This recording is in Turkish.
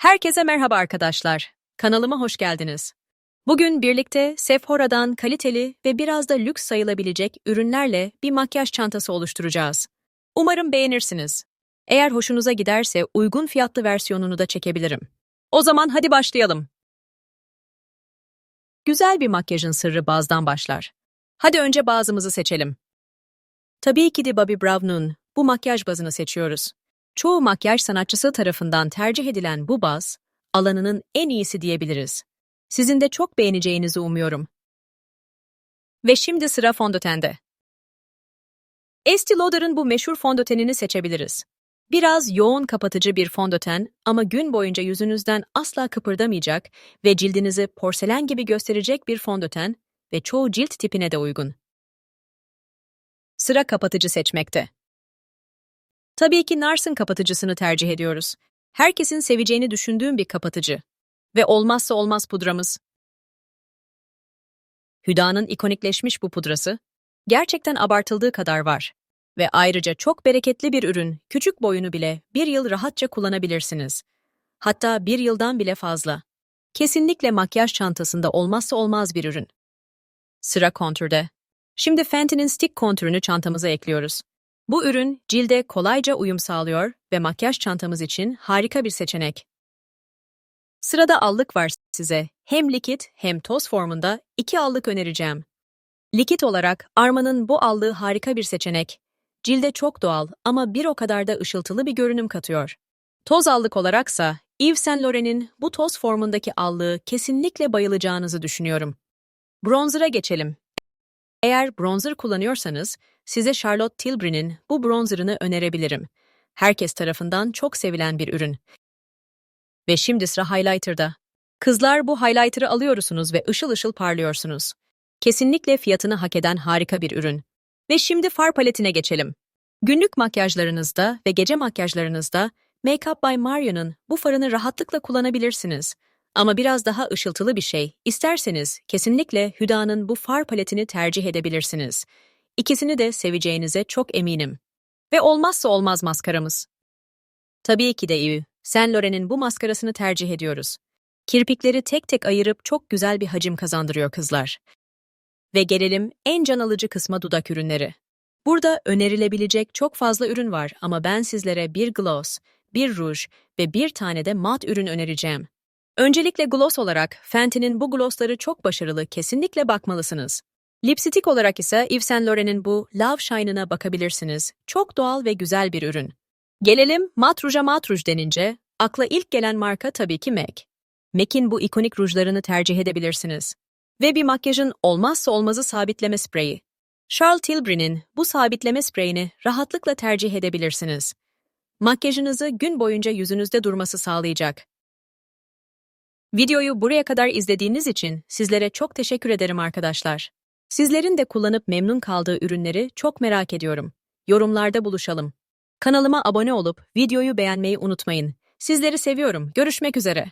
Herkese merhaba arkadaşlar. Kanalıma hoş geldiniz. Bugün birlikte Sephora'dan kaliteli ve biraz da lüks sayılabilecek ürünlerle bir makyaj çantası oluşturacağız. Umarım beğenirsiniz. Eğer hoşunuza giderse uygun fiyatlı versiyonunu da çekebilirim. O zaman hadi başlayalım. Güzel bir makyajın sırrı bazdan başlar. Hadi önce bazımızı seçelim. Tabii ki de Bobbi Brown'un bu makyaj bazını seçiyoruz. Çoğu makyaj sanatçısı tarafından tercih edilen bu baz, alanının en iyisi diyebiliriz. Sizin de çok beğeneceğinizi umuyorum. Ve şimdi sıra fondötende. Estee Lauder'ın bu meşhur fondötenini seçebiliriz. Biraz yoğun kapatıcı bir fondöten ama gün boyunca yüzünüzden asla kıpırdamayacak ve cildinizi porselen gibi gösterecek bir fondöten ve çoğu cilt tipine de uygun. Sıra kapatıcı seçmekte. Tabii ki Nars'ın kapatıcısını tercih ediyoruz. Herkesin seveceğini düşündüğüm bir kapatıcı. Ve olmazsa olmaz pudramız. Hüda'nın ikonikleşmiş bu pudrası, gerçekten abartıldığı kadar var. Ve ayrıca çok bereketli bir ürün, küçük boyunu bile bir yıl rahatça kullanabilirsiniz. Hatta bir yıldan bile fazla. Kesinlikle makyaj çantasında olmazsa olmaz bir ürün. Sıra kontürde. Şimdi Fenty'nin stick kontürünü çantamıza ekliyoruz. Bu ürün cilde kolayca uyum sağlıyor ve makyaj çantamız için harika bir seçenek. Sırada allık var size. Hem likit hem toz formunda iki allık önereceğim. Likit olarak Arma'nın bu allığı harika bir seçenek. Cilde çok doğal ama bir o kadar da ışıltılı bir görünüm katıyor. Toz allık olaraksa Yves Saint Laurent'in bu toz formundaki allığı kesinlikle bayılacağınızı düşünüyorum. Bronzer'a geçelim. Eğer bronzer kullanıyorsanız, size Charlotte Tilbury'nin bu bronzerını önerebilirim. Herkes tarafından çok sevilen bir ürün. Ve şimdi sıra highlighter'da. Kızlar bu highlighter'ı alıyorsunuz ve ışıl ışıl parlıyorsunuz. Kesinlikle fiyatını hak eden harika bir ürün. Ve şimdi far paletine geçelim. Günlük makyajlarınızda ve gece makyajlarınızda Makeup by Mario'nun bu farını rahatlıkla kullanabilirsiniz. Ama biraz daha ışıltılı bir şey, isterseniz kesinlikle Hüda'nın bu far paletini tercih edebilirsiniz. İkisini de seveceğinize çok eminim. Ve olmazsa olmaz maskaramız. Tabii ki de iyi. Saint Laurent'in bu maskarasını tercih ediyoruz. Kirpikleri tek tek ayırıp çok güzel bir hacim kazandırıyor kızlar. Ve gelelim en can alıcı kısma dudak ürünleri. Burada önerilebilecek çok fazla ürün var ama ben sizlere bir gloss, bir ruj ve bir tane de mat ürün önereceğim. Öncelikle gloss olarak Fenty'nin bu glossları çok başarılı, kesinlikle bakmalısınız. Lipstick olarak ise Yves Saint Laurent'in bu Love Shine'ına bakabilirsiniz. Çok doğal ve güzel bir ürün. Gelelim mat ruja mat ruj denince, akla ilk gelen marka tabii ki MAC. MAC'in bu ikonik rujlarını tercih edebilirsiniz. Ve bir makyajın olmazsa olmazı sabitleme spreyi. Charles Tilbury'nin bu sabitleme spreyini rahatlıkla tercih edebilirsiniz. Makyajınızı gün boyunca yüzünüzde durması sağlayacak. Videoyu buraya kadar izlediğiniz için sizlere çok teşekkür ederim arkadaşlar. Sizlerin de kullanıp memnun kaldığı ürünleri çok merak ediyorum. Yorumlarda buluşalım. Kanalıma abone olup videoyu beğenmeyi unutmayın. Sizleri seviyorum. Görüşmek üzere.